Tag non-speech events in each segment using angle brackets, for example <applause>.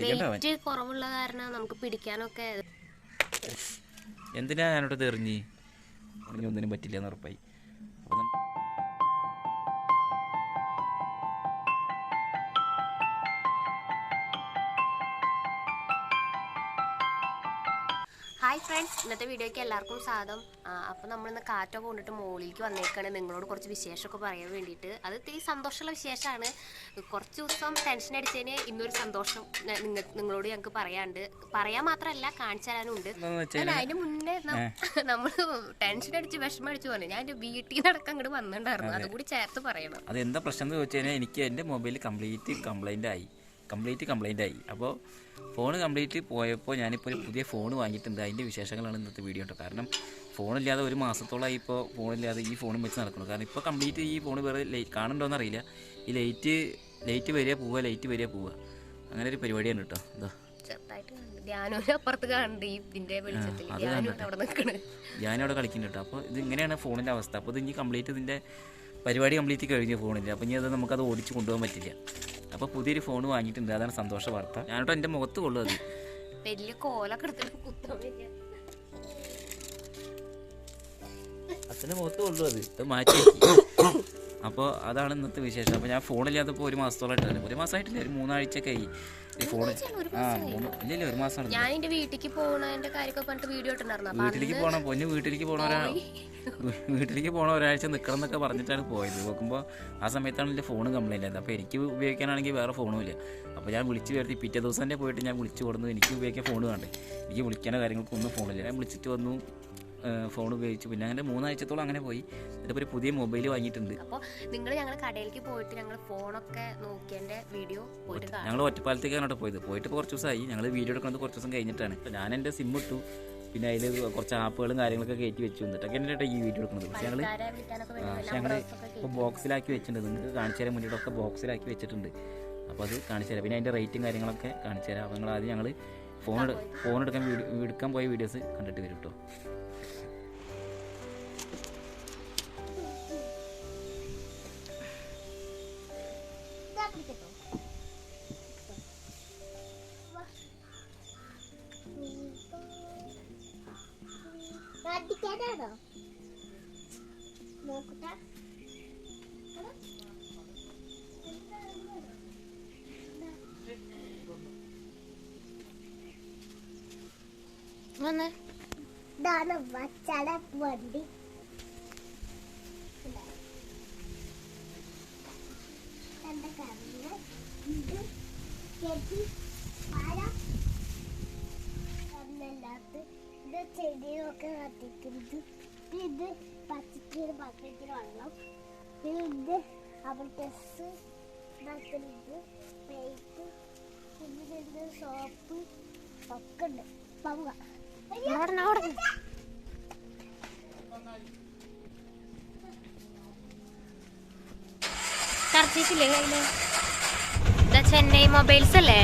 Wait കുറവുള്ള കാരണം നമുക്ക് പിടിക്കാനൊക്കെ എന്തിനാ ഞാനോട് തെറിഞ്ഞ്? ഒന്നിനും പറ്റില്ല എന്ന് ഉറപ്പായി ഹായ് ഫ്രണ്ട്സ് ഇന്നത്തെ വീഡിയോയ്ക്ക് എല്ലാവർക്കും സ്വാഗതം. അപ്പോൾ നമ്മളിന്ന് കാറ്റൊക്കെ കൊണ്ടിട്ട് മുകളിലേക്ക് വന്നേക്കാണ്. നിങ്ങളോട് കുറച്ച് വിശേഷമൊക്കെ പറയാൻ വേണ്ടിയിട്ട്. അത് ഇത്തിരി സന്തോഷമുള്ള വിശേഷമാണ്. കുറച്ച് ദിവസം ടെൻഷൻ അടിച്ചതിന് ഇന്നൊരു സന്തോഷം നിങ്ങൾ നിങ്ങളോട് ഞങ്ങൾക്ക് പറയാണ്ട് പറയാൻ മാത്രമല്ല കാണിച്ചു തരാനുണ്ട്. അതിന് മുന്നേ <laughs> നമ്മൾ ടെൻഷൻ അടിച്ച് വിഷമം അടിച്ച് പറഞ്ഞു ഞാൻ എന്റെ വീട്ടിൽ നിന്ന് അടക്കം അങ്ങോട്ട് വന്നിട്ടുണ്ടായിരുന്നു. അതുകൂടി ചേർത്ത് പറയണം. അതെന്താ പ്രശ്നം എന്ന് വെച്ചാൽ കഴിഞ്ഞാൽ എനിക്ക് എന്റെ മൊബൈൽ കംപ്ലീറ്റ് കംപ്ലൈന്റ് ആയി. കംപ്ലീറ്റ് കംപ്ലൈന്റ് ആയി. അപ്പോൾ ഫോൺ കംപ്ലീറ്റ് പോയപ്പോൾ ഞാനിപ്പോൾ ഒരു പുതിയ ഫോൺ വാങ്ങിയിട്ടുണ്ട്. അതിന്റെ വിശേഷങ്ങളാണ് ഇന്നത്തെ വീഡിയോ കേട്ടോ കാരണം ഫോണില്ലാതെ ഒരു മാസത്തോളമായി ഇപ്പോൾ ഫോണില്ലാതെ ഈ ഫോണും വെച്ച് നടക്കുന്നു. കാരണം ഇപ്പോൾ കംപ്ലീറ്റ് ഈ ഫോൺ വേറെ ലൈറ്റ് കാണുന്നുണ്ടോയെന്ന് അറിയില്ല. ഈ ലൈറ്റ് ലൈറ്റ് വരിക പോവുക ലൈറ്റ് വരിക പോവുക. അങ്ങനെ ഒരു പരിപാടിയാണ് കേട്ടോ എന്താ കാണുന്നുണ്ട് കാണുന്നുണ്ട് ഞാനവിടെ കളിക്കുന്നുണ്ട് കേട്ടോ അപ്പോൾ ഇത് ഇങ്ങനെയാണ് ഫോണിന്റെ അവസ്ഥ. അപ്പോൾ ഇത് ഇനി കംപ്ലീറ്റ് ഇതിന്റെ പരിപാടി കംപ്ലീറ്റ് കഴിഞ്ഞു ഫോണിന്റെ അപ്പോൾ ഇനി അത് നമുക്കത് ഓടിച്ച് കൊണ്ടുപോകാൻ പറ്റില്ല. അപ്പോൾ പുതിയൊരു ഫോൺ വാങ്ങിയിട്ടുണ്ട്. അതാണ് സന്തോഷ വാർത്ത. ഞാനിട്ടോ എന്റെ മുഖത്ത് കൊള്ളും അത്. വലിയ കോലൊക്കെ എടുത്തിട്ട് കുത്താൻ വരിക അച്ഛന്റെ മുഖത്ത് കൊള്ളു അത്. അത് മാറ്റി അപ്പോൾ അതാണ് ഇന്നത്തെ വിശേഷം. അപ്പോൾ ഞാൻ ഫോണില്ലാത്തപ്പോൾ ഒരു മാസത്തോളമായിട്ടാണ് ഒരു മാസമായിട്ടില്ല ഒരു മൂന്നാഴ്ചയൊക്കെ ആയി. ഈ ഫോൺ ആ മൂന്ന് ഇല്ല ഒരു മാസമാണ് ഞാൻ എന്റെ വീട്ടിലേക്ക് പോണതിന്റെ കാര്യമൊക്കെ പറഞ്ഞിട്ട് വീഡിയോ ഇട്ടുണ്ടായിരുന്നു വീട്ടിലേക്ക് പോകണം പൊന്നു വീട്ടിലേക്ക് പോകണ ഒരാ വീട്ടിലേക്ക് പോകണ ഒരാഴ്ച നിൽക്കണം എന്നൊക്കെ പറഞ്ഞിട്ടാണ് പോയത്. നോക്കുമ്പോൾ ആ സമയത്താണ് എന്റെ ഫോൺ കംപ്ലൈന്റ് ആയത്. അപ്പോൾ എനിക്ക് ഉപയോഗിക്കാനാണെങ്കിൽ വേറെ ഫോണും ഇല്ല. അപ്പോൾ ഞാൻ വിളിച്ചു വരുത്തി. പിറ്റേ ദിവസം തന്നെ പോയിട്ട് ഞാൻ വിളിച്ച് കൊടുന്നു. എനിക്ക് ഉപയോഗിക്കാൻ ഫോൺ വേണ്ടേ. എനിക്ക് വിളിക്കാനോ കാര്യങ്ങൾക്കൊന്നും ഫോണില്ല. ഞാൻ വിളിച്ചിട്ട് വന്നു. ഫോൺ ഉപയോഗിച്ചു. പിന്നെ അങ്ങനെ മൂന്നാഴ്ചത്തോളം അങ്ങനെ പോയി. എന്നിട്ട് ഒരു പുതിയ മൊബൈൽ വാങ്ങിയിട്ടുണ്ട്. അപ്പോൾ നിങ്ങൾ ഞങ്ങൾ കടയിലേക്ക് പോയിട്ട് ഞങ്ങൾ ഫോണൊക്കെ നോക്കിയതിന്റെ വീഡിയോ പോയിട്ട് ഞങ്ങൾ ഒറ്റപ്പാലത്തേക്കാണ് അവിടെ പോയത്. പോയിട്ട് കുറച്ച് ദിവസമായി. ഞങ്ങൾ വീഡിയോ എടുക്കുന്നത് കുറച്ച് ദിവസം കഴിഞ്ഞിട്ടാണ്. അപ്പോൾ ഞാൻ എന്റെ സിം ഇട്ടു. പിന്നെ അതിൽ കുറച്ച് ആപ്പുകളും കാര്യങ്ങളൊക്കെ കയറ്റി വെച്ചു. എന്നിട്ടൊക്കെ എന്നിട്ട് ഈ വീഡിയോ എടുക്കുന്നത്. പക്ഷേ ഞങ്ങൾ പക്ഷെ ഞങ്ങൾ ഇപ്പോൾ ബോക്സിലാക്കി വെച്ചിട്ടുണ്ട്. നിങ്ങൾക്ക് കാണിച്ചു തരാൻ വേണ്ടിയിട്ടൊക്കെ ബോക്സിലാക്കി വെച്ചിട്ടുണ്ട്. അപ്പോൾ അത് കാണിച്ചു തരാം. പിന്നെ അതിന്റെ റേറ്റും കാര്യങ്ങളൊക്കെ കാണിച്ചു തരാം. അപ്പോൾ നിങ്ങൾ ആദ്യം ഞങ്ങൾ ഫോൺ ഫോൺ എടുക്കാൻ വീഡിയോ എടുക്കാൻ പോയ വീഡിയോസ് കണ്ടിട്ട് വരും കേട്ടോ കാട്ടിക്കാനാണോ നോക്കട്ടെ. വന്നേ. ഇതാണ് വച്ചാടെ വണ്ടി. കണ്ട കണ്ണ് കെട്ടി മഴ കണ്ണല്ലാത്ത ഇത് ചെടിയൊക്കെ കത്തിക്കുന്നത് ഇത് പച്ചക്കറി ബക്കറ്റിൽ വെള്ളം. പിന്നെ അവർ ഡ്രസ് ഇതാക്കുന്നത് പിന്നെ സോപ്പ് ഒക്കെ ഉണ്ട്. പോവുക അവിടെ അവിടെ ചെന്നൈ മൊബൈൽസ് അല്ലേ?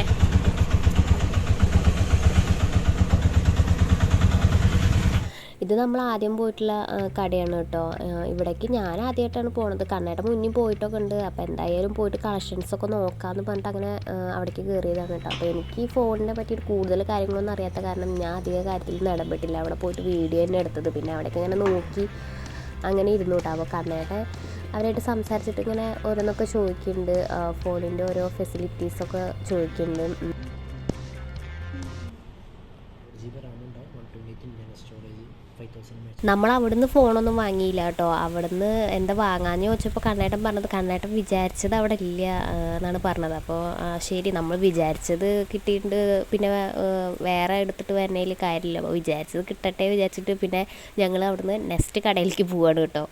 ഇത് നമ്മൾ ആദ്യം പോയിട്ടുള്ള കടയാണ് കേട്ടോ. ഇവിടേക്ക് ഞാൻ ആദ്യമായിട്ടാണ് പോണത്. കണ്ണയുടെ മുന്നിൽ പോയിട്ടൊക്കെ ഉണ്ട്. അപ്പോൾ എന്തായാലും പോയിട്ട് കളക്ഷൻസ് ഒക്കെ നോക്കാമെന്ന് പറഞ്ഞിട്ട് അങ്ങനെ അവിടേക്ക് കയറിയതാണ് കേട്ടോ. അപ്പോൾ എനിക്ക് ഈ ഫോണിനെ പറ്റിയിട്ട് കൂടുതൽ കാര്യങ്ങളൊന്നും അറിയാത്ത കാരണം ഞാൻ അധിക കാര്യത്തിൽ ഇടപെട്ടില്ല അവിടെ പോയിട്ട് വീഡിയോ തന്നെ എടുത്തത്. പിന്നെ അവിടേക്ക് ഇങ്ങനെ നോക്കി അങ്ങനെ ഇരുന്നു കേട്ടോ. അപ്പോൾ കണ്ണയുടെ അവരായിട്ട് സംസാരിച്ചിട്ട് ഇങ്ങനെ ഓരോന്നൊക്കെ ചോദിക്കുന്നുണ്ട്. ഫോണിന്റെ ഓരോ ഫെസിലിറ്റീസൊക്കെ ചോദിക്കുന്നുണ്ട്. നമ്മൾ അവിടുന്ന് ഫോണൊന്നും വാങ്ങിയില്ല കേട്ടോ അവിടുന്ന് എന്താ വാങ്ങാന്ന് ചോദിച്ചപ്പോൾ കണ്ണേട്ടൻ പറഞ്ഞത് കണ്ണേട്ടൻ വിചാരിച്ചത് അവിടെ ഇല്ല എന്നാണ് പറഞ്ഞത്. അപ്പോൾ ശരി നമ്മൾ വിചാരിച്ചത് കിട്ടിയിട്ടുണ്ട്. പിന്നെ വേറെ എടുത്തിട്ട് വരണേൽ കാര്യമില്ല. വിചാരിച്ചത് കിട്ടട്ടെ വിചാരിച്ചിട്ട് പിന്നെ ഞങ്ങൾ അവിടുന്ന് നെക്സ്റ്റ് കടയിലേക്ക് പോവാണ് കേട്ടോ.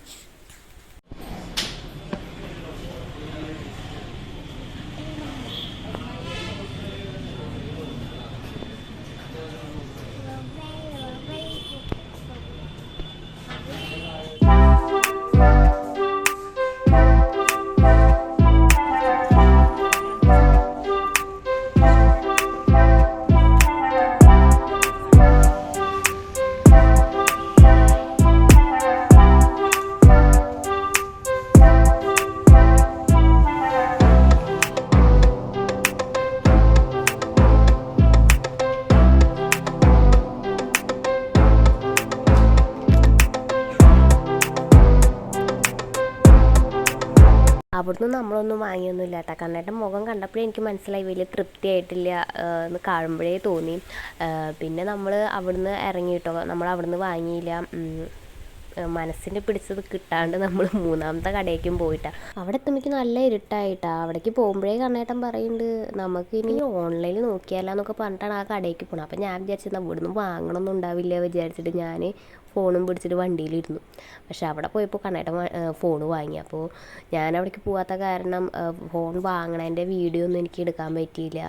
നമ്മളൊന്നും വാങ്ങിയൊന്നുമില്ല കേട്ടോ കണ്ണേട്ടൻ മുഖം കണ്ടപ്പോഴേ എനിക്ക് മനസ്സിലായി വലിയ തൃപ്തിയായിട്ടില്ല എന്ന് കാണുമ്പോഴേ തോന്നി. പിന്നെ നമ്മൾ അവിടുന്ന് ഇറങ്ങിയിട്ടോ നമ്മൾ അവിടുന്ന് വാങ്ങിയില്ല. മനസ്സിന്റെ പിടിച്ചത് കിട്ടാണ്ട് നമ്മൾ മൂന്നാമത്തെ കടയ്ക്കും പോയിട്ടാണ് അവിടെ എത്തുമ്പോൾ നല്ല ഇരുട്ടായിട്ടാ. അവിടേക്ക് പോകുമ്പോഴേ കണ്ണേട്ടൻ പറയുന്നുണ്ട് നമുക്ക് ഇനി ഓൺലൈനിൽ നോക്കിയാലോന്നൊക്കെ പറഞ്ഞിട്ടാണ് ആ കടയ്ക്ക് പോകണം അപ്പം ഞാൻ വിചാരിച്ചത് ഇവിടുന്ന് വാങ്ങണമെന്നുണ്ടാവില്ല വിചാരിച്ചിട്ട് ഞാൻ ഫോണും പിടിച്ചിട്ട് വണ്ടിയിലിരുന്നു. പക്ഷെ അവിടെ പോയപ്പോൾ കണ്ണേട്ടൻ ഫോൺ വാങ്ങി. അപ്പോൾ ഞാൻ അവിടേക്ക് പോകാത്ത കാരണം ഫോൺ വാങ്ങണതിന്റെ വീഡിയോ ഒന്നും എനിക്ക് എടുക്കാൻ പറ്റിയില്ല.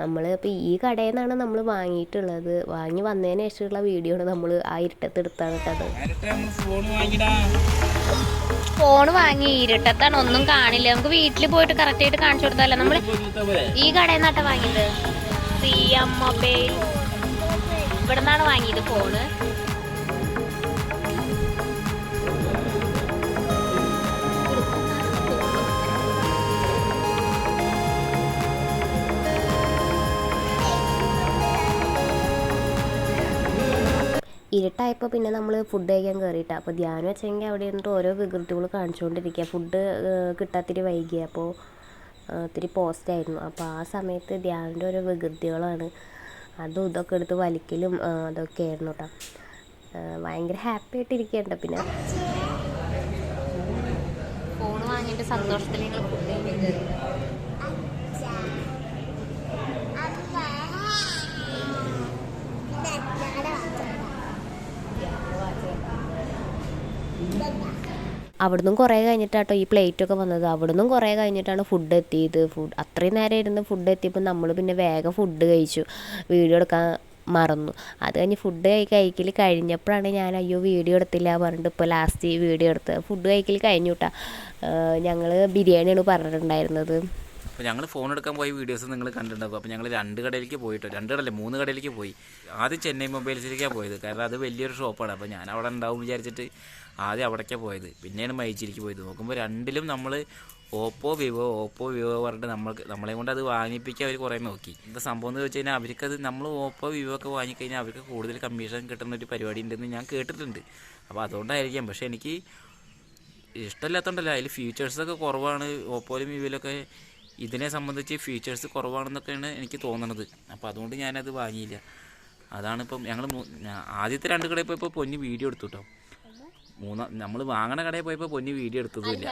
നമ്മൾ ഇപ്പോൾ ഈ കടയിൽ നിന്നാണ് നമ്മൾ വാങ്ങിയിട്ടുള്ളത്. വാങ്ങി വന്നതിന് ശേഷമുള്ള വീഡിയോ ആണ് നമ്മൾ ആ ഇരുട്ടത്തെടുത്താണ് കേട്ടത് ഫോൺ വാങ്ങി. ഇരുട്ടത്താണ്. ഒന്നും കാണില്ല. നമുക്ക് വീട്ടിൽ പോയിട്ട് കറക്റ്റ് ആയിട്ട് കാണിച്ചു കൊടുത്താലോ? നമ്മൾ ഈ കടയിൽ നിന്നാട്ടാ വാങ്ങിയത്? സി എം മൊബൈൽ ഇവിടെ നിന്നാണ് വാങ്ങിയത് ഫോണ്. ഇരുട്ടായപ്പോൾ പിന്നെ നമ്മൾ ഫുഡ് കഴിക്കാൻ കയറിയിട്ട് അപ്പോൾ ധ്യാനം വെച്ചെങ്കിൽ അവിടെ ഇരുന്നിട്ട് ഓരോ വികൃതികൾ കാണിച്ചുകൊണ്ടിരിക്കുക ഫുഡ് കിട്ടാത്തിരി വൈകി. അപ്പോൾ ഇത്തിരി പോസ്റ്റായിരുന്നു അപ്പോൾ ആ സമയത്ത് ധ്യാനിന്റെ ഓരോ വികൃതികളാണ്. അതും ഇതൊക്കെ എടുത്ത് വലിക്കലും അതൊക്കെ ആയിരുന്നു കേട്ടോ ഭയങ്കര ഹാപ്പി ആയിട്ട് ഇരിക്കേണ്ട പിന്നെ ഫോൺ വാങ്ങിയിട്ട് സന്തോഷത്തിൽ അവിടുന്ന് കുറേ കഴിഞ്ഞിട്ടാട്ടോ ഈ പ്ലേറ്റൊക്കെ വന്നത്. അവിടുന്ന് കുറേ കഴിഞ്ഞിട്ടാണ് ഫുഡ് എത്തിയത്. ഫുഡ് അത്രയും നേരം ഇരുന്ന് ഫുഡ് എത്തിയപ്പോൾ നമ്മൾ പിന്നെ വേഗം ഫുഡ് കഴിച്ചു. വീഡിയോ എടുക്കാൻ മറന്നു. അത് കഴിഞ്ഞ് ഫുഡ് കഴി കഴിക്കൽ കഴിഞ്ഞപ്പോഴാണ് ഞാൻ അയ്യോ വീഡിയോ എടുത്തില്ല പറഞ്ഞിട്ട് ഇപ്പോൾ ലാസ്റ്റ് വീഡിയോ എടുത്ത് ഫുഡ് കഴിക്കൽ കഴിഞ്ഞു കേട്ടോ ഞങ്ങൾ ബിരിയാണിയാണ് പറഞ്ഞിട്ടുണ്ടായിരുന്നത്. അപ്പോൾ ഞങ്ങൾ ഫോൺ എടുക്കാൻ പോയ വീഡിയോസ് നിങ്ങൾ കണ്ടിട്ടുണ്ടാകും അപ്പോൾ ഞങ്ങൾ രണ്ട് കടയിലേക്ക് പോയിട്ടോ. രണ്ട് കടയില്ല മൂന്ന് കടയിലേക്ക് പോയി. ആദ്യം ചെന്നൈ മൊബൈൽസിലേക്കാണ് പോയത്. കാരണം അത് വലിയൊരു ഷോപ്പാണ് അപ്പോൾ ഞാൻ അവിടെ ഉണ്ടാവും വിചാരിച്ചിട്ട് ആദ്യം അവിടേക്കാണ് പോയത്. പിന്നെയാണ് മൈച്ചിലേക്ക് പോയത്. നോക്കുമ്പോൾ രണ്ടിലും നമ്മൾ ഓപ്പോ വിവോ ഓപ്പോ വിവോ പറഞ്ഞിട്ട് നമ്മൾക്ക് നമ്മളെ കൊണ്ട് അത് വാങ്ങിപ്പിക്കാൻ അവർ കുറേ നോക്കി. എന്താ സംഭവം എന്ന് വെച്ച് കഴിഞ്ഞാൽ അവർക്കത് നമ്മൾ ഓപ്പോ വിവോ ഒക്കെ വാങ്ങിക്കഴിഞ്ഞാൽ അവർക്ക് കൂടുതൽ കമ്മീഷൻ കിട്ടുന്ന ഒരു പരിപാടി ഉണ്ടെന്ന് ഞാൻ കേട്ടിട്ടുണ്ട്. അപ്പോൾ അതുകൊണ്ടായിരിക്കാം. പക്ഷേ എനിക്ക് ഇഷ്ടമില്ലാത്തതുകൊണ്ടല്ല അതിൽ ഫീച്ചേഴ്സൊക്കെ കുറവാണ്. ഓപ്പോയിലും വിവോയിലൊക്കെ ഇതിനെ സംബന്ധിച്ച് ഫീച്ചേഴ്സ് കുറവാണെന്നൊക്കെയാണ് എനിക്ക് തോന്നണത്. അപ്പോൾ അതുകൊണ്ട് ഞാനത് വാങ്ങിയില്ല. അതാണിപ്പം ഞങ്ങൾ ആദ്യത്തെ രണ്ട് കടയിൽ പോയപ്പോൾ പൊന്നി വീഡിയോ എടുത്തു കേട്ടോ മൂന്നാം നമ്മൾ വാങ്ങണ കടയിൽ പോയപ്പോൾ പൊന്നി വീഡിയോ എടുത്തതുമില്ല.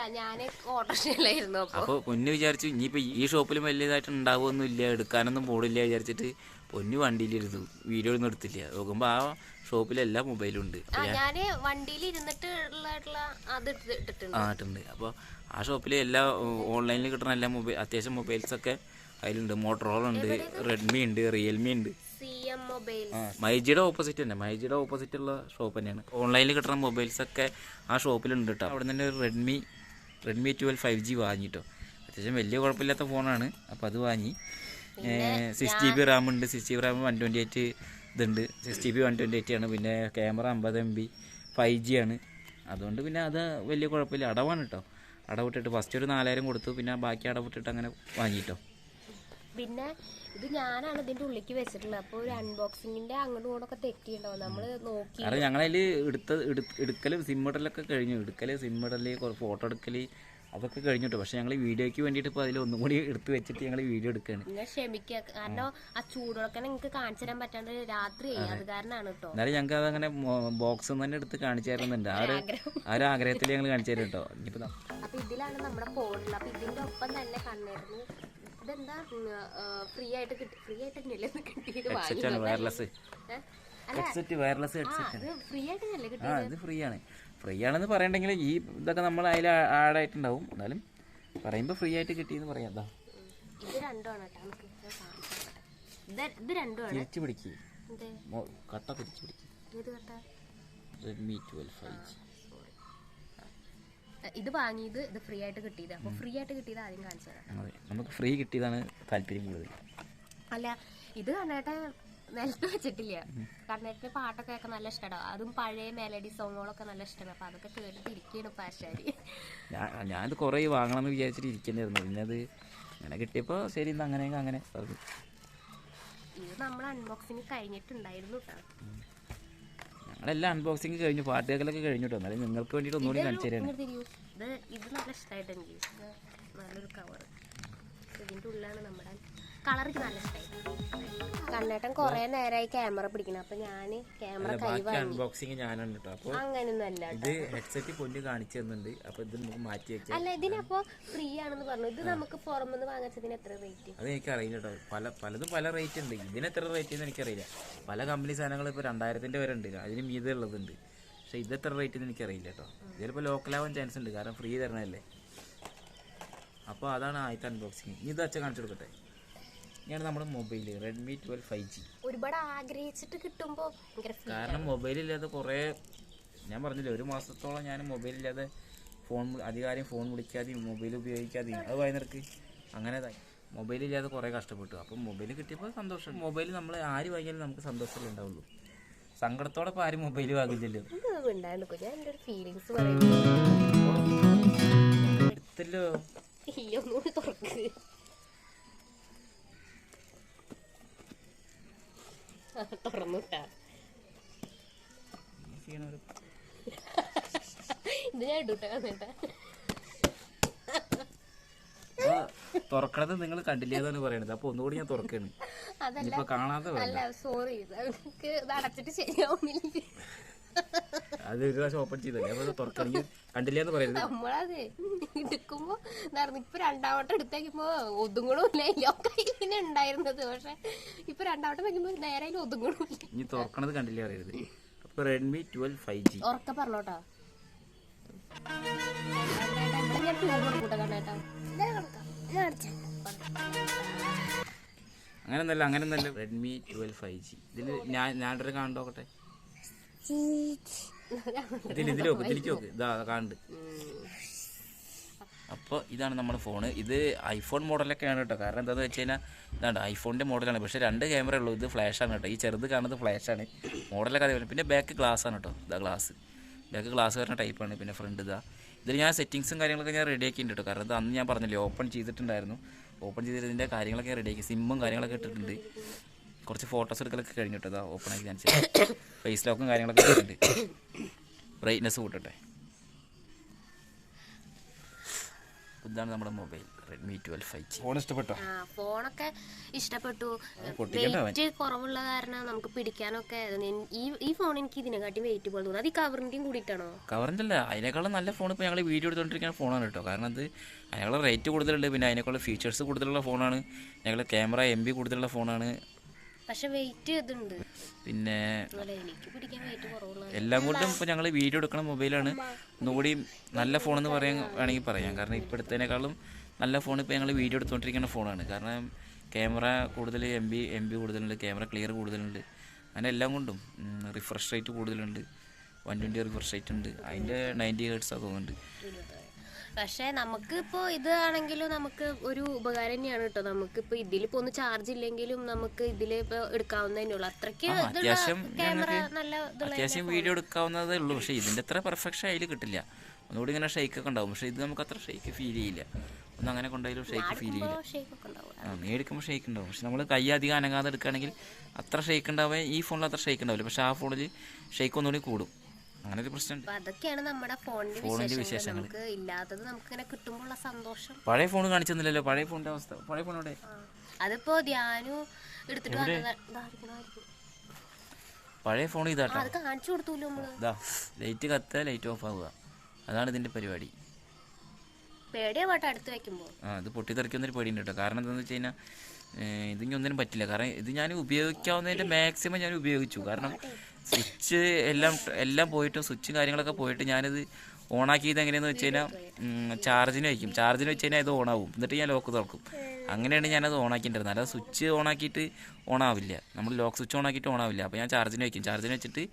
അപ്പോൾ പൊന്നു വിചാരിച്ചു ഇനിയിപ്പോൾ ഈ ഷോപ്പിലും വലിയതായിട്ട് ഉണ്ടാവുമൊന്നും ഇല്ല എടുക്കാനൊന്നും പോടില്ല വിചാരിച്ചിട്ട് പൊന്നു വണ്ടിയിലിരുന്നു. വീഡിയോ ഒന്നും എടുത്തില്ല. നോക്കുമ്പോൾ ആ ഷോപ്പിൽ എല്ലാ മൊബൈലും ഉണ്ട്. ആ ഇട്ടുണ്ട് അപ്പോൾ ആ ഷോപ്പിൽ എല്ലാ ഓൺലൈനിൽ കിട്ടുന്ന എല്ലാ മൊബൈൽ അത്യാവശ്യം മൊബൈൽസൊക്കെ അതിലുണ്ട്. മോട്ടറോള ഉണ്ട് റെഡ്മി ഉണ്ട് റിയൽമി ഉണ്ട്. മൈജിയുടെ ഓപ്പോസിറ്റ് തന്നെ. മൈജിയുടെ ഓപ്പോസിറ്റ് ഉള്ള ഷോപ്പ് തന്നെയാണ്. ഓൺലൈനിൽ കിട്ടുന്ന മൊബൈൽസ് ഒക്കെ ആ ഷോപ്പിലുണ്ട് കേട്ടോ അവിടെ തന്നെ ഒരു Redmi Redmi twelve five G വാങ്ങിട്ടോ. അത്യാവശ്യം വലിയ കുഴപ്പമില്ലാത്ത ഫോണാണ് അപ്പോൾ അത് വാങ്ങി. സിക്സ് ജി ബി റാം ഉണ്ട്. Six G B RAM one twenty eight ഇതുണ്ട്. Six G B one twenty eight ആണ്. പിന്നെ ക്യാമറ അമ്പത് എം ബി ഫൈവ് ജി ആണ്. അതുകൊണ്ട് പിന്നെ അത് വലിയ കുഴപ്പമില്ല. അടവാണ് കേട്ടോ അടവിട്ടിട്ട് ഫസ്റ്റ് ഒരു നാലായിരം കൊടുത്തു. പിന്നെ ബാക്കി അടവിട്ടിട്ട് അങ്ങനെ വാങ്ങിട്ടോ. പിന്നെ ഇത് ഞാനാണ് ഇതിന്റെ ഉള്ളിലേക്ക് വെച്ചിട്ടുള്ളത്. അപ്പൊ ഒരു അൺബോക്സിംഗിന്റെ അങ്ങോട്ടും ഇങ്ങോട്ടൊക്കെ തെറ്റിയുണ്ടാവും നമ്മൾ നോക്കി കാരണം ഞങ്ങളതിൽ എടുത്ത എടു- എടുക്കൽ സിമ്മിടലൊക്കെ കഴിഞ്ഞു. എടുക്കൽ സിമ്മിടൽ ഫോട്ടോ എടുക്കൽ അതൊക്കെ കഴിഞ്ഞിട്ട്. പക്ഷെ ഞങ്ങൾ വീഡിയോയ്ക്ക് വേണ്ടിയിട്ട് ഇപ്പോൾ അതിൽ ഒന്നും കൂടി എടുത്ത് വെച്ചിട്ട് ഞങ്ങൾ വീഡിയോ എടുക്കുകയാണ് നിങ്ങൾ ക്ഷമിക്കുക കാരണം ആ ചൂടൊക്കെ നിങ്ങൾക്ക് കാണിച്ചു തരാൻ പറ്റാണ്ട് രാത്രി അത്. കാരണമാണ് കേട്ടോ എന്നാലും ഞങ്ങൾക്ക് അതങ്ങനെ ബോക്സ് തന്നെ എടുത്ത് കാണിച്ചു തരുന്നുണ്ട്. ആ ഒരു ആ ഒരു ആഗ്രഹത്തിൽ ഞങ്ങൾ കാണിച്ചു തരും കേട്ടോ ഇനിയിപ്പോൾ അപ്പൊ ഇതിലാണ് നമ്മുടെ ഫോണിൽ അപ്പൊ ഇതിന്റെ ഒപ്പം തന്നെ കണ്ണായിരുന്നു ഇതെന്താ? ഫ്രീ ആയിട്ട് കിട്ടി ഫ്രീ ആയിട്ട് തന്നെയല്ലേ കിട്ടിയത് wireless? Headset wireless headset free ആയിട്ട് തന്നെയല്ലേ കിട്ടി ആ ഇത് ഫ്രീ ആണ് ഫ്രീ ആണെന്ന് പറയണ്ടെങ്കിൽ ഈ ഇതൊക്കെ നമ്മൾ അതിൽ ആഡ് ആയിട്ടുണ്ടാവും എന്നാലും പറയുമ്പോൾ ഫ്രീ ആയിട്ട് കിട്ടിയെന്ന് പറയാം. അതാ ഇത് രണ്ടുമാണ് ഇത് രണ്ടുമാണ്? തിരിച്ചു പിടിക്ക്. എന്തേ? കട്ട തിരിച്ചു പിടിക്ക്. ഏത് കട്ട? റെഡ്മി ട്വൽവ് ഫൈവ് ജി ഇത് വാങ്ങിയത് ഇത് ഫ്രീ ആയിട്ട് കിട്ടിയത്. അപ്പോൾ ഫ്രീ ആയിട്ട് കിട്ടിയത് ആദ്യം കാണിച്ചു അതെ. നമുക്ക് ഫ്രീ കിട്ടിയതാണ് താല്പര്യം കൂടുതൽ. അല്ല ഇത് കണ്ണേട്ട നിലത്ത് വെച്ചിട്ടില്ല. കണ്ണേട്ടിന് പാട്ടൊക്കെ ഒക്കെ നല്ല ഇഷ്ടമാണ് അതും പഴയ മെലഡി സോങ്ങുകളൊക്കെ നല്ല ഇഷ്ടമാണ്. അപ്പൊ അതൊക്കെ കേട്ടിട്ട് ഇരിക്കുകയാണ് പാശാരി ഞാനത് കുറേ വാങ്ങണമെന്ന് വിചാരിച്ചിട്ട് ഇരിക്കുന്നതായിരുന്നു പിന്നെ അത് അങ്ങനെ കിട്ടിയപ്പോൾ ശരി ഇന്ന് അങ്ങനെയെങ്കിൽ അങ്ങനെ. ഇത് നമ്മൾ അൺബോക്സിങ് കഴിഞ്ഞിട്ടുണ്ടായിരുന്നു കേട്ടോ ഞങ്ങളെല്ലാം അൺബോക്സിങ് കഴിഞ്ഞു പാർട്ടികളൊക്കെ കഴിഞ്ഞിട്ട് എന്നാലും നിങ്ങൾക്ക് വേണ്ടിയിട്ട് ഒന്നുകൂടി കാണിച്ചു തരാണ്. ഇത് ഇത് നല്ല ഇഷ്ടമായിട്ട് എനിക്ക് നല്ലൊരു കവർ ഇതിന്റെ ഉള്ളിലാണ് നമ്മുടെ കളർക്ക് നല്ല ഇഷ്ടമായി കണ്ണേട്ടൻ കുറേ നേരമായി ക്യാമറ പിടിക്കണം അപ്പൊ ഞാൻ ക്യാമറ അൺബോക്സിംഗ് ഞാനാണ് കേട്ടോ അപ്പോൾ അങ്ങനെയൊന്നും അല്ല ഇത് ഹെഡ്സെറ്റ് പൊന്നു കാണിച്ചു തന്നുണ്ട് അപ്പോൾ ഇത് നമുക്ക് മാറ്റി അല്ല ഇതിനപ്പോ ഫ്രീ ആണെന്ന് പറഞ്ഞു. ഇത് നമുക്ക് പുറമെന്ന് വാങ്ങിച്ചതിന് എത്ര റേറ്റ് അത് എനിക്ക് അറിയില്ല കേട്ടോ. പല പലതും പല റേറ്റ് ഉണ്ട്. ഇതിന് എത്ര റേറ്റ് എന്ന് എനിക്കറിയില്ല. പല കമ്പനി സാധനങ്ങൾ ഇപ്പൊ രണ്ടായിരത്തിന്റെ വരെ ഉണ്ട്. അതിന് മീതെ ഉള്ളതുണ്ട് പക്ഷെ ഇത് എത്ര റേറ്റ് എന്ന് എനിക്കറിയില്ല കേട്ടോ. ചിലപ്പോ ചിലപ്പോൾ ലോക്കലാവാൻ ചാൻസ് ഉണ്ട്. കാരണം ഫ്രീ തരണല്ലേ അപ്പോൾ അതാണ് ആദ്യത്തെ അൺബോക്സിങ് ഇനി ഇത് അച്ഛൻ കാണിച്ചു കൊടുക്കട്ടെ? ഇനിയാണ് നമ്മുടെ mobile Redmi twelve five G ഒരുപാട് ആഗ്രഹിച്ചിട്ട് കിട്ടുമ്പോൾ കാരണം മൊബൈൽ മൊബൈലില്ലാതെ കുറേ ഞാൻ പറഞ്ഞില്ലേ ഒരു മാസത്തോളം ഞാൻ മൊബൈൽ ഇല്ലാതെ ഫോൺ അധികാരം ഫോൺ വിളിക്കാതെയും മൊബൈൽ ഉപയോഗിക്കാതെയും അത് വൈകുന്നേരക്ക് അങ്ങനെ മൊബൈൽ ഇല്ലാതെ കുറേ കഷ്ടപ്പെട്ടു. അപ്പം മൊബൈൽ കിട്ടിയപ്പോൾ സന്തോഷം. മൊബൈൽ നമ്മൾ ആര് വാങ്ങിയാലും നമുക്ക് സന്തോഷമല്ലേ ഉണ്ടാവുള്ളൂ. സങ്കടത്തോടെ ഇപ്പോൾ ആരും മൊബൈൽ വാങ്ങില്ലല്ലോ എടുത്തല്ലോ. ഒന്നുകൂടി തുറക്ക്. <laughs> തുറന്നുട്ടാ ഇത് ഞാൻ ഇടൂട്ടാ കേട്ടാ തുറക്കണത് നിങ്ങൾ കണ്ടില്ല എന്നാണ് പറയണത്. അപ്പൊ ഒന്നുകൂടി ഞാൻ തുറക്കാണ് അതല്ല. ഇനിയിപ്പോൾ കാണാതെ അല്ല സോറി നമുക്ക് ഇത് അടച്ചിട്ട് ശരിയാവുന്നില്ല. അത് ഒരു പ്രാവശ്യം ഓപ്പൺ ചെയ്തല്ലേ ഞാൻ തുറക്കണെങ്കിൽ കണ്ടില്ല എന്ന് നമ്മളതെ നമ്മളത് എടുക്കുമ്പോ നടന്നു ഇപ്പൊ രണ്ടാവട്ടം എടുത്തേക്കുമ്പോ ഒതുങ്ങണമില്ല ഒക്കെ ഇങ്ങനെ ഉണ്ടായിരുന്നത്. പക്ഷെ ഇപ്പൊ രണ്ടാവട്ടം വെക്കുമ്പോ നേരെ അതിൽ ഇനി തുറക്കണത് കണ്ടില്ല പറയരുത്. അപ്പൊ റെഡ്മി ട്വൽവ് ഫൈവ് ജി ഉറക്കെ പറഞ്ഞോട്ടാ. അങ്ങനെ നല്ല അങ്ങനെ നല്ല റെഡ്മി ട്വൽവ് ഫൈവ് ജി ഇതിൽ ഞാൻ ഞാനൊരു കാണുന്നുണ്ട് നോക്കട്ടെ? <laughs> ഇതിൽ ഇതിലേക്ക് നോക്ക്. ഇതാ കാണുന്നുണ്ട് അപ്പോൾ ഇതാണ് നമ്മുടെ ഫോണ്. ഇത് ഐഫോൺ മോഡലൊക്കെയാണ് കേട്ടോ. കാരണം എന്താണെന്ന് വെച്ച് കഴിഞ്ഞാൽ ഇതാണ് ഐഫോണിന്റെ മോഡലാണ്. പക്ഷേ രണ്ട് ക്യാമറ ഉള്ളൂ. ഇത് ഫ്ലാഷാണ് കേട്ടോ. ഈ ചെറുത് കാണുന്നത് ഫ്ലാഷാണ് മോഡലൊക്കെ അതേപോലെ. പിന്നെ ബാക്ക് ഗ്ലാസ് ആണ് കേട്ടോ. ഇതാ ഗ്ലാസ്. ബാക്ക് ഗ്ലാസ് വരുന്ന ടൈപ്പാണ് പിന്നെ ഫ്രണ്ട് ഇതാ. ഇതിൽ ഞാൻ സെറ്റിങ്സും കാര്യങ്ങളൊക്കെ ഞാൻ റെഡി ആക്കിയിട്ടുണ്ട് കേട്ടോ. കാരണം ഇത് അന്ന് ഞാൻ പറഞ്ഞില്ലേ ഓപ്പൺ ചെയ്തിട്ടുണ്ടായിരുന്നു. ഓപ്പൺ ചെയ്തിട്ട് ഇതിന്റെ കാര്യങ്ങളൊക്കെ റെഡി ആക്കി. സിമ്മും കാര്യങ്ങളൊക്കെ ഇട്ടിട്ടുണ്ട്. കുറച്ച് ഫോട്ടോസ് എടുക്കലൊക്കെ കഴിഞ്ഞിട്ട് അതാ ഓപ്പൺ ആയി കാണിച്ചു ഫേസ് ലോക്കും കാര്യങ്ങളൊക്കെ ഇട്ടിട്ടുണ്ട് ബ്രൈറ്റ്നെസ് കൂട്ടട്ടെ. ഇതാണ് നമ്മുടെ mobile Redmi twelve five G phone ഇഷ്ടപ്പെട്ടോ? ഫോണൊക്കെ ഇഷ്ടപ്പെട്ടു. വെയിറ്റ് കുറവുള്ള കാരണം നമുക്ക് പിടിക്കാനൊക്കെ ഈ ഈ ഫോൺ എനിക്ക് ഇതിനെക്കാട്ടി വെയിറ്റ് പോലെ തോന്നുന്നു അത് ഈ കവറിന്റെയും കൂടിയിട്ടാണോ? കവറിന്റെ അല്ല അതിനേക്കാളും നല്ല ഫോൺ ഇപ്പോൾ ഞങ്ങൾ വീഡിയോ എടുത്തുകൊണ്ടിരിക്കുന്ന ഫോണാണ് കേട്ടോ കാരണം അത് അതിനേക്കാളും റേറ്റ് കൂടുതലുണ്ട്. പിന്നെ അതിനേക്കാളും ഫീച്ചേഴ്സ് കൂടുതലുള്ള ഫോണാണ് ഞങ്ങൾ ക്യാമറ എം ബി കൂടുതലുള്ള ഫോണാണ് പക്ഷെ വെയിറ്റ് ഇതുണ്ട്. പിന്നെ എല്ലാം കൊണ്ടും ഇപ്പോൾ ഞങ്ങൾ വീഡിയോ എടുക്കണ മൊബൈലാണ്. ഒന്നുകൂടി നല്ല ഫോൺ എന്ന് പറയാൻ വേണമെങ്കിൽ പറയാം. കാരണം ഇപ്പോൾ എടുത്തതിനേക്കാളും നല്ല ഫോൺ ഇപ്പോൾ ഞങ്ങൾ വീഡിയോ എടുത്തുകൊണ്ടിരിക്കുന്ന ഫോണാണ് കാരണം ക്യാമറ കൂടുതൽ എം ബി എം ബി കൂടുതലുണ്ട്. ക്യാമറ ക്ലിയർ കൂടുതലുണ്ട്. അങ്ങനെ എല്ലാം കൊണ്ടും റിഫ്രഷ് റേറ്റ് കൂടുതലുണ്ട്. വൺ ട്വന്റി റിഫ്രഷ് റേറ്റ് ഉണ്ട്. അതിന്റെ നയന്റി ഹേർട്സാണ് തോന്നുന്നുണ്ട്. പക്ഷെ നമുക്ക് ഇപ്പോ ഇത് ആണെങ്കിലും നമുക്ക് ഒരു ഉപകാരം തന്നെയാണ് കേട്ടോ. നമുക്ക് ഇപ്പോൾ ഇതിലിപ്പോൾ ഒന്ന് ചാർജ് ഇല്ലെങ്കിലും നമുക്ക് ഇതിൽ ഇപ്പോൾ എടുക്കാവുന്നതന്നെ ഉള്ളൂ. അത്രയ്ക്ക് ഇതുള്ള ക്യാമറ നല്ല അത്യാവശ്യം വീഡിയോ എടുക്കാവുന്നതേ ഉള്ളൂ. പക്ഷേ ഇതിന്റെ അത്ര പെർഫെക്ഷൻ അതിൽ കിട്ടില്ല. ഒന്നുകൂടി ഇങ്ങനെ ഷെയ്ക്ക് ഒക്കെ ഉണ്ടാവും. പക്ഷേ ഇത് നമുക്ക് അത്ര ഷെയ്ക്ക് ഫീൽ ചെയ്യില്ല. ഒന്നും അങ്ങനെ കൊണ്ടായാലും ഷെയ്ക്ക് ഫീൽ ചെയ്യില്ല. ആ നീ എടുക്കുമ്പോൾ ഷെയ്ക്ക് ഉണ്ടാവും. പക്ഷെ നമ്മൾ കൈ അധികം അനങ്ങാതെ എടുക്കുകയാണെങ്കിൽ അത്ര ഷെയ്ക്ക് ഉണ്ടാവുക ഈ ഫോണിൽ അത്ര ഷെയ്ക്ക് ഉണ്ടാവില്ല. പക്ഷേ ആ ഫോണിൽ ഷെയ്ക്ക് ഒന്നുകൂടി കൂടും. അങ്ങനെ ഒരു പ്രശ്നമുണ്ട് അതൊക്കെയാണ് നമ്മുടെ ഫോണിന്റെ വിശേഷങ്ങൾ. ഇല്ലാത്തത് നമുക്ക് ഇങ്ങനെ കിട്ടുമ്പോഴുള്ള സന്തോഷം. പഴയ ഫോൺ കാണിച്ചൊന്നുമില്ലല്ലോ. പഴയ ഫോണിന്റെ അവസ്ഥ. പഴയ ഫോൺ അവിടെ അതിപ്പോ ധ്യാനു എടുത്തിട്ട്. പഴയ ഫോൺ ഇതാട്ടോ അത് കാണിച്ചു കൊടുത്തൂല്ലോ നമ്മൾ? ലൈറ്റ് കത്ത ലൈറ്റ് ഓഫ് ആവുക. അതാണ് ഇതിന്റെ പരിപാടി. പേടിയാ പാട്ട് അടുത്ത് ആ ഇത് പൊട്ടിത്തെറിക്കുന്നൊരു പേടിയുണ്ട് കേട്ടോ. കാരണം എന്താണെന്ന് വെച്ച് കഴിഞ്ഞാൽ ഇതിനി ഒന്നിനും പറ്റില്ല. കാരണം ഇത് ഞാൻ ഉപയോഗിക്കാവുന്നതിന്റെ മാക്സിമം ഞാൻ ഉപയോഗിച്ചു. കാരണം സ്വിച്ച് എല്ലാം എല്ലാം പോയിട്ടും സ്വിച്ചും കാര്യങ്ങളൊക്കെ പോയിട്ട് ഞാനിത് ഓണാക്കിയത് എങ്ങനെയാണെന്ന് വെച്ച് കഴിഞ്ഞാൽ ചാർജിന് വയ്ക്കും ചാർജിന് വെച്ച് കഴിഞ്ഞാൽ ഇത് ഓണാവും. എന്നിട്ട് ഞാൻ ലോക്ക് തുറക്കും. അങ്ങനെയാണ് ഞാനത് ഓണാക്കിയിട്ടുണ്ടായിരുന്നത് അല്ലാതെ സ്വിച്ച് ഓണാക്കിയിട്ട് ഓണാവില്ല. നമ്മൾ ലോക്ക് സ്വിച്ച് ഓണാക്കിയിട്ട് ഓണാവില്ല. അപ്പോൾ ഞാൻ ചാർജിന് വയ്ക്കും ചാർജിന് വെച്ചിട്ട്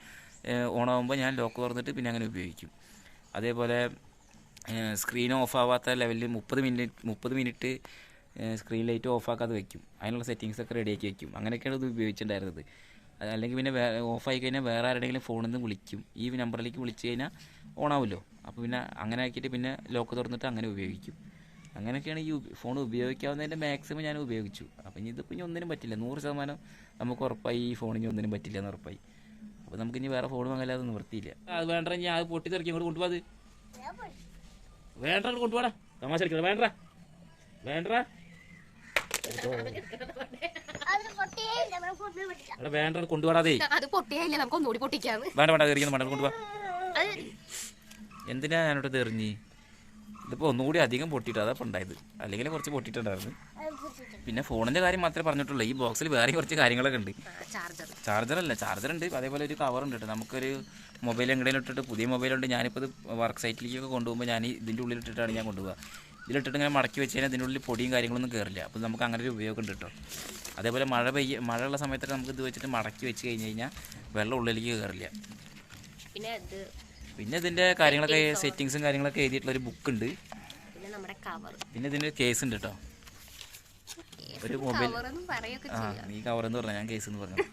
ഓണാവുമ്പോൾ ഞാൻ ലോക്ക് തുറന്നിട്ട് പിന്നെ അങ്ങനെ ഉപയോഗിക്കും. അതേപോലെ സ്ക്രീൻ ഓഫ് ആവാത്ത ലെവലിൽ മുപ്പത് മിനിറ്റ് മുപ്പത് മിനിറ്റ് സ്ക്രീൻ ലൈറ്റ് ഓഫ് ആക്കാതെ വെക്കും. അതിനുള്ള സെറ്റിങ്സൊക്കെ റെഡിയാക്കി വയ്ക്കും അങ്ങനെയൊക്കെയാണ് ഇത് ഉപയോഗിച്ചിട്ടുണ്ടായിരുന്നത്. അല്ലെങ്കിൽ പിന്നെ വേ ഓഫായി കഴിഞ്ഞാൽ വേറെ ആരുടെയെങ്കിലും ഫോണിൽ നിന്ന് വിളിക്കും. ഈ നമ്പറിലേക്ക് വിളിച്ച് കഴിഞ്ഞാൽ ഓണാവുമല്ലോ അപ്പോൾ പിന്നെ അങ്ങനെ ആക്കിയിട്ട് പിന്നെ ലോക്ക് തുറന്നിട്ട് അങ്ങനെ ഉപയോഗിക്കും. അങ്ങനെയൊക്കെയാണ് ഈ ഫോൺ ഉപയോഗിക്കാവുന്നതിന്റെ മാക്സിമം ഞാൻ ഉപയോഗിച്ചു. അപ്പം ഇനി ഇതിപ്പോൾ ഇനി ഒന്നിനും പറ്റില്ല. നൂറ് ശതമാനം നമുക്ക് ഉറപ്പായി ഈ ഫോണിന് ഒന്നിനും പറ്റില്ല എന്ന് ഉറപ്പായി. അപ്പോൾ നമുക്ക് ഇനി വേറെ ഫോൺ വാങ്ങാൻ അത് നിവർത്തിയില്ല അത് വേണ്ട ഞാൻ അത്. പൊട്ടി തെറിക്കും ഇങ്ങോട്ട് കൊണ്ടുപോകാത് വേണ്ട കൊണ്ടുപോടാ തമാശ വേണ്ട വേണ്ട വേണ്ട കൊണ്ടുപോടാതെ. അത് പൊട്ടിയായില്ലേ നമുക്ക് ഒന്നുകൂടി പൊട്ടിക്കാന്ന്. വേണ്ട വേണ്ട എറിയുന്നു വേണ്ട കൊണ്ടുപോവാ. എന്തിനാ ഞാനോട് എറിഞ്ഞ്? ഇതിപ്പോൾ ഒന്നുകൂടി അധികം പൊട്ടിയിട്ട്? അതാ ഉണ്ടായത്. അല്ലെങ്കിൽ കുറച്ച് പൊട്ടിയിട്ടുണ്ടായിരുന്നു. പിന്നെ ഫോണിന്റെ കാര്യം മാത്രമേ പറഞ്ഞിട്ടുള്ളൂ. ഈ ബോക്സിൽ വേറെ കുറച്ച് കാര്യങ്ങളൊക്കെ ഉണ്ട്. ചാർജർ അല്ല ചാർജർ ഉണ്ട്. അതേപോലെ ഒരു കവർ ഉണ്ട് കേട്ടോ. നമുക്കൊരു മൊബൈൽ എങ്ങനെയും ഇട്ടിട്ട് പുതിയ മൊബൈലുണ്ട് ഞാനിപ്പോൾ ഇത് വർക്ക് സൈറ്റിലേക്കൊക്കെ കൊണ്ടുപോകുമ്പോൾ ഞാൻ ഇതിന്റെ ഉള്ളിൽ ഇട്ടിട്ടാണ് ഞാൻ കൊണ്ടുപോകുക ഇതിലിട്ടിട്ട് ഇങ്ങനെ മടക്കി വെച്ച് കഴിഞ്ഞാൽ ഇതിന്റെ ഉള്ളിൽ പൊടിയും കാര്യങ്ങളൊന്നും കയറില്ല അപ്പോൾ നമുക്ക് അങ്ങനെ ഒരു ഉപയോഗം ഉണ്ട് കേട്ടോ. അതേപോലെ മഴ പെയ്യ മഴയുള്ള സമയത്തൊക്കെ നമുക്ക് ഇത് വെച്ചിട്ട് മടക്കി വെച്ച് കഴിഞ്ഞ് കഴിഞ്ഞാൽ വെള്ളം ഉള്ളിലേക്ക് കയറില്ല പിന്നെ ഇത് പിന്നെ ഇതിന്റെ കാര്യങ്ങളൊക്കെ സെറ്റിങ്സും കാര്യങ്ങളൊക്കെ എഴുതിയിട്ടുള്ള ഒരു ബുക്ക് ഉണ്ട്. പിന്നെ നമ്മുടെ കവർ പിന്നെ ഇതിന്റെ കേസ് ഉണ്ട് കേട്ടോ. ഒരു മൊബൈൽ ആ നീ കവർ എന്ന് പറഞ്ഞാൽ ഞാൻ കേസ് എന്ന് പറഞ്ഞു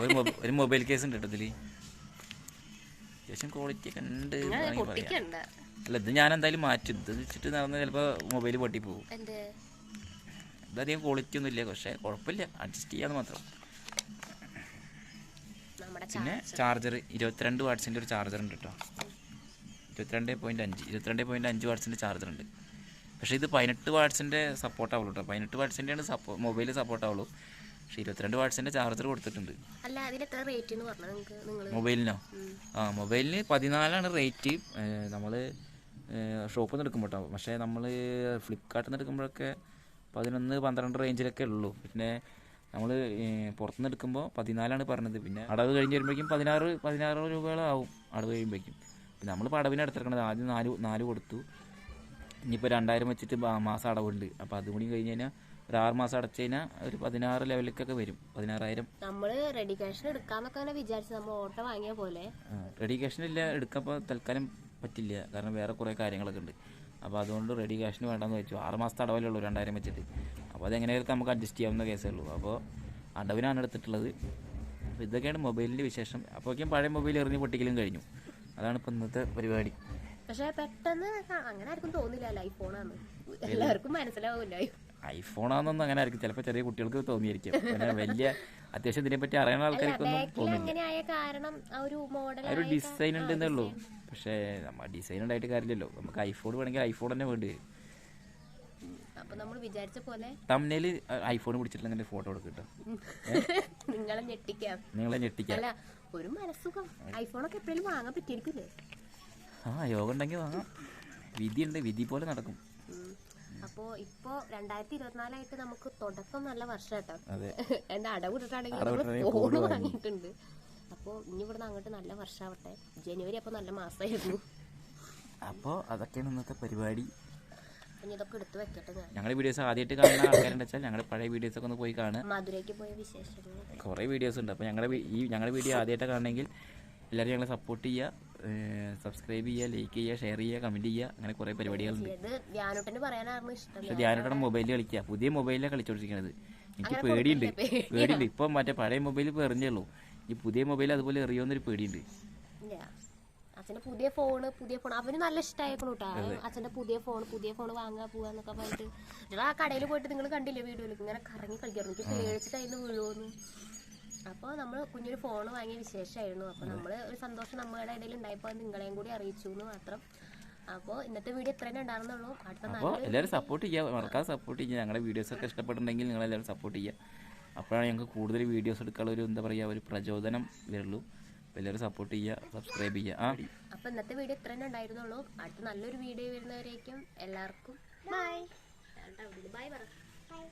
ഒരു ഒരു മൊബൈൽ കേസ് ഉണ്ട് കേട്ടോ ഇതിൽ അത്യാവശ്യം ക്വാളിറ്റി ഒക്കെ ഉണ്ട് അല്ല ഇത് ഞാൻ എന്തായാലും മാറ്റും. ഇത് വെച്ചിട്ട് നടന്ന് ചിലപ്പോൾ മൊബൈൽ പൊട്ടിപ്പോകും ഇതധികം ക്വാളിറ്റി ഒന്നും ഇല്ല പക്ഷേ കുഴപ്പമില്ല. അഡ്ജസ്റ്റ് ചെയ്യാന്ന് മാത്രം. പിന്നെ ചാർജർ ഇരുപത്തിരണ്ട് വാട്സിന്റെ ഒരു ചാർജർ ഉണ്ട് കേട്ടോ ഇരുപത്തിരണ്ട് പോയിന്റ് അഞ്ച് ഇരുപത്തിരണ്ട് പോയിന്റ് അഞ്ച് വാട്സിന്റെ ചാർജർ ഉണ്ട്. പക്ഷേ ഇത് പതിനെട്ട് വാട്സിന്റെ സപ്പോർട്ട് ആവുള്ളൂ കേട്ടോ പതിനെട്ട് വാട്ട്സിന്റെയാണ് സപ്പോ മൊബൈൽ സപ്പോർട്ട് ആവുള്ളൂ. പക്ഷേ ഇരുപത്തിരണ്ട് വാട്ട്സിന്റെ ചാർജർ കൊടുത്തിട്ടുണ്ട്. അല്ല റേറ്റ് എന്ന് പറഞ്ഞത് നിങ്ങൾക്ക് നിങ്ങൾ മൊബൈലിനോ? ആ മൊബൈലിന് പതിനാലാണ് റേറ്റ് നമ്മൾ ഷോപ്പിൽ നിന്ന് എടുക്കുമ്പോൾ കേട്ടോ പക്ഷേ നമ്മൾ ഫ്ലിപ്കാർട്ടിൽ നിന്ന് എടുക്കുമ്പോഴൊക്കെ പതിനൊന്ന് പന്ത്രണ്ട് റേഞ്ചിലൊക്കെ ഉള്ളൂ. പിന്നെ നമ്മൾ പുറത്തുനിന്ന് എടുക്കുമ്പോൾ പതിനാലാണ് പറഞ്ഞത്. പിന്നെ അടവ് കഴിഞ്ഞ് വരുമ്പോഴേക്കും പതിനാറ് പതിനാറ് രൂപകളാവും അടവ് കഴിയുമ്പോഴേക്കും. പിന്നെ നമ്മൾ അടവിന് എടുത്തിരിക്കണത്. ആദ്യം നാല് നാല് കൊടുത്തു. ഇനിയിപ്പോൾ രണ്ടായിരം വെച്ചിട്ട് മാസം അടവുണ്ട്. അപ്പോൾ അതും കൂടി കഴിഞ്ഞ് കഴിഞ്ഞാൽ ഒരു ആറ് മാസം അടച്ചു കഴിഞ്ഞാൽ ഒരു പതിനാറ് ലെവലിലേക്കൊക്കെ വരും. പതിനാറായിരം. നമ്മൾ റെഡി ക്യാഷ് എടുക്കാന്നൊക്കെ അങ്ങനെ വിചാരിച്ചു നമ്മൾ ഓട്ടോ വാങ്ങിയ പോലെ. റെഡി ക്യാഷിനില്ല എടുക്കപ്പോൾ തൽക്കാലം പറ്റില്ല. കാരണം വേറെ കുറേ കാര്യങ്ങളൊക്കെ ഉണ്ട്. അപ്പോൾ അതുകൊണ്ട് റെഡി ക്യാഷിന് വേണ്ടെന്ന് വെച്ചു. ആറ് മാസത്തെ അടവല്ലേ ഉള്ളൂ രണ്ടായിരം വെച്ചിട്ട്. അപ്പോൾ അതെങ്ങനെയൊക്കെ നമുക്ക് അഡ്ജസ്റ്റ് ചെയ്യാവുന്ന കേസേ ഉള്ളൂ. അപ്പോൾ അടവിനാണ് എടുത്തിട്ടുള്ളത്. അപ്പോൾ ഇതൊക്കെയാണ് മൊബൈലിന്റെ വിശേഷം. അപ്പോഴേക്കും പഴയ മൊബൈൽ എറിഞ്ഞ് പൊട്ടിക്കലും കഴിഞ്ഞു. അതാണ് ഇപ്പോൾ ഇന്നത്തെ പരിപാടി. പക്ഷേ പെട്ടെന്ന് അങ്ങനെ ആർക്കും തോന്നില്ല ഐഫോണാണ് എല്ലാവർക്കും മനസ്സിലാവൂല ഐഫോണാണെന്നൊന്നും അങ്ങനെ ആയിരിക്കും ചിലപ്പോൾ ചെറിയ കുട്ടികൾക്ക് തോന്നിയിരിക്കും. പിന്നെ വലിയ അത്യാവശ്യം ഇതിനെപ്പറ്റി അറിയുന്ന ആൾക്കാർക്കൊന്നും തോന്നില്ല. ഒരു ഡിസൈൻ ഉണ്ടെന്നേ ഉള്ളൂ. പക്ഷേ നമ്മൾ ഡിസൈൻ ഉണ്ടായിട്ട് കാര്യമില്ലല്ലോ. നമുക്ക് ഐഫോൺ വേണമെങ്കിൽ ഐഫോൺ തന്നെ വേണ്ടി? വരും തമ്മിൽ ഐഫോൺ പിടിച്ചിട്ടില്ല ഫോട്ടോ എടുക്കും കേട്ടോ നിങ്ങളെ ഞെട്ടിക്കാം. നിങ്ങളെ ഞെട്ടിക്കാം. അല്ല ഒരു മനസ്സുഖം. ഐഫോണൊക്കെ എപ്പോഴും വാങ്ങാൻ പറ്റിയിരിക്കില്ലേ? ആ യോഗ ഉണ്ടെങ്കിൽ വാങ്ങാം. വിധി ഉണ്ട് വിധി പോലെ നടക്കും. അപ്പോ ഇപ്പോ രണ്ടായിരത്തി ഇരുപത്തിനാലായിട്ട് നമുക്ക് തുടക്കം നല്ല വർഷം കേട്ടോ <laughs> എന്റെ അടവിട്ടിട്ടാണെങ്കിൽ ഫോൺ വാങ്ങിയിട്ടുണ്ട്. അപ്പോ ഇനി ഇവിടുന്ന് അങ്ങോട്ട് നല്ല വർഷമാവട്ടെ ജനുവരി അപ്പൊ നല്ല മാസമായിരുന്നു അപ്പോ അതൊക്കെയാണ് ഇന്നത്തെ പരിപാടി. ഞങ്ങളുടെ വീഡിയോസ് ആദ്യമായിട്ട് കാണുന്ന ആൾക്കാരുണ്ട് വെച്ചാൽ ഞങ്ങളുടെ പഴയ വീഡിയോസ് ഒക്കെ ഒന്ന് പോയി കാണുക. മധുരയ്ക്ക് പോയ വിശേഷങ്ങൾ കുറേ വീഡിയോസ് ഉണ്ട്. അപ്പോൾ ഞങ്ങളുടെ ഈ ഞങ്ങളുടെ വീഡിയോ ആദ്യമായിട്ട് കാണണമെങ്കിൽ എല്ലാവരും ഞങ്ങളെ സപ്പോർട്ട് ചെയ്യുക. സബ്സ്ക്രൈബ് ചെയ്യുക ലൈക്ക് ചെയ്യുക ഷെയർ ചെയ്യുക കമന്റ് ചെയ്യുക അങ്ങനെ കുറേ പരിപാടികളുണ്ട്. പക്ഷെ ധ്യാനോട്ടൻ മൊബൈലിൽ കളിക്കുക പുതിയ മൊബൈലിലാണ് കളിച്ചോണ്ടിരിക്കുന്നത് എനിക്ക് പേടിയുണ്ട്. പേടിയുണ്ട്. ഇപ്പം മറ്റേ പഴയ മൊബൈൽ ഇപ്പോൾ എറിഞ്ഞുള്ളൂ ഈ പുതിയ മൊബൈൽ അതുപോലെ എറിയുമെന്നൊരു പേടിയുണ്ട്. ഇല്ല. അച്ഛന്റെ പുതിയ ഫോണ് പുതിയ ഫോൺ അവന് നല്ല ഇഷ്ടമായിക്കണു കേട്ടോ അച്ഛന്റെ പുതിയ ഫോൺ പുതിയ ഫോൺ വാങ്ങാൻ പോവാന്നൊക്കെ പറഞ്ഞിട്ട്. ആ കടയിൽ പോയിട്ട് നിങ്ങൾ കണ്ടില്ലേ വീഡിയോയിൽ ഇങ്ങനെ കറങ്ങി കളിക്കാറുണ്ട് എനിക്ക് പേടിച്ചിട്ടായിരുന്നു വീഴുമെന്ന് അപ്പോൾ നമ്മൾ കുഞ്ഞൊരു ഫോൺ വാങ്ങിയ വിശേഷമായിരുന്നു അപ്പോൾ നമ്മൾ ഒരു സന്തോഷം നമ്മുടെ ഇടയിൽ ഉണ്ടായപ്പോൾ അത് നിങ്ങളെയും കൂടി അറിയിച്ചു എന്ന് മാത്രം. അപ്പോൾ ഇന്നത്തെ വീഡിയോ ഇത്രയും ഉണ്ടാകുന്നുള്ളൂ അടുത്ത അപ്പോൾ എല്ലാവരും സപ്പോർട്ട് ചെയ്യുക മറക്കാതെ സപ്പോർട്ട് ചെയ്യുക ഞങ്ങളുടെ വീഡിയോസ് ഒക്കെ ഇഷ്ടപ്പെട്ടുണ്ടെങ്കിൽ നിങ്ങൾ എല്ലാവരും സപ്പോർട്ട് ചെയ്യുക അപ്പോഴാണ് ഞങ്ങൾക്ക് കൂടുതൽ വീഡിയോസ് എടുക്കാനുള്ള ഒരു എന്താ പറയുക ഒരു പ്രചോദനം വരുള്ളൂ. എല്ലാവരും സപ്പോർട്ട് ചെയ്യുക സബ്സ്ക്രൈബ് ചെയ്യുക ആ. അപ്പോൾ ഇന്നത്തെ വീഡിയോ ഇത്രയും ഉണ്ടായിരുന്നുള്ളൂ. അടുത്ത നല്ലൊരു വീഡിയോ വരുന്നവരേക്കും എല്ലാവർക്കും ബൈ ബൈ പറ. ബൈ